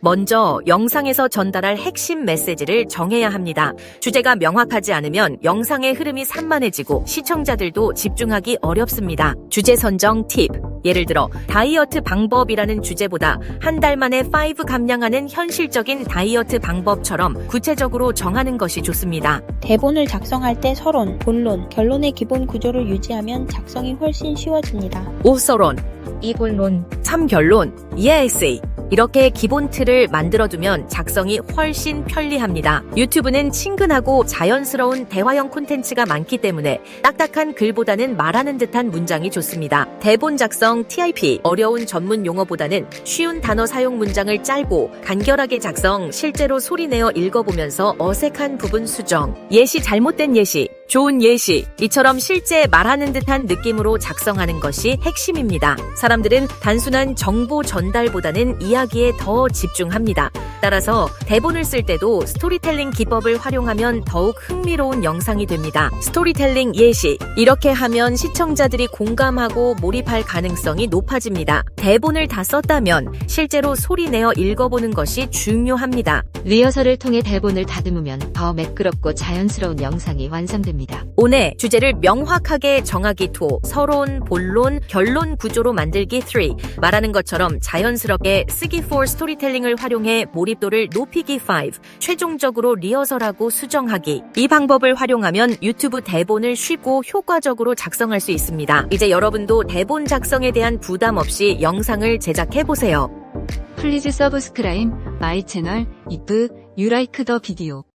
먼저 영상에서 전달할 핵심 메시지를 정해야 합니다. 주제가 명확하지 않으면 영상의 흐름이 산만해지고 시청자들도 집중하기 어렵습니다. 주제 선정 팁. 예를 들어 다이어트 방법이라는 주제보다 한 달 만에 5 감량하는 현실적인 다이어트 방법처럼 구체적으로 정하는 것이 좋습니다. 대본을 작성할 때 서론, 본론, 결론의 기본 구조를 유지하면 작성이 훨씬 쉬워집니다. 5서론, 이본론, 3결론, EASA 이 렇게 기본 틀을 만들어두면 작성이 훨씬 편리합니다. 유튜브는 친근하고 자연스러운 대화형 콘텐츠가 많기 때문에 딱딱한 글보다는 말하는 듯한 문장이 좋습니다. 대본 작성 TIP 어려운 전문 용어보다는 쉬운 단어 사용 문장을 짧고 간결하게 작성 실제로 소리내어 읽어보면서 어색한 부분 수정 예시 잘못된 예시 좋은 예시 이처럼 실제 말하는 듯한 느낌으로 작성하는 것이 핵심입니다. 사람들은 단순한 정보 전달보다는 이야기에 더 집중합니다. 따라서 대본을 쓸 때도 스토리텔링 기법을 활용하면 더욱 흥미로운 영상이 됩니다. 스토리텔링 예시 이렇게 하면 시청자들이 공감하고 몰입할 가능성이 높아집니다. 대본을 다 썼다면 실제로 소리내어 읽어보는 것이 중요합니다. 리허설을 통해 대본을 다듬으면 더 매끄럽고 자연스러운 영상이 완성됩니다. 오늘 주제를 명확하게 정하기 2, 서론, 본론, 결론 구조로 만들기 3, 말하는 것처럼 자연스럽게 쓰기 4 스토리텔링을 활용해 몰입도를 높이기 5, 최종적으로 리허설하고 수정하기. 이 방법을 활용하면 유튜브 대본을 쉽고 효과적으로 작성할 수 있습니다. 이제 여러분도 대본 작성에 대한 부담 없이 영상을 제작해보세요. 플리즈 서브스크라임 마이 채널 이프 유라이크 더 비디오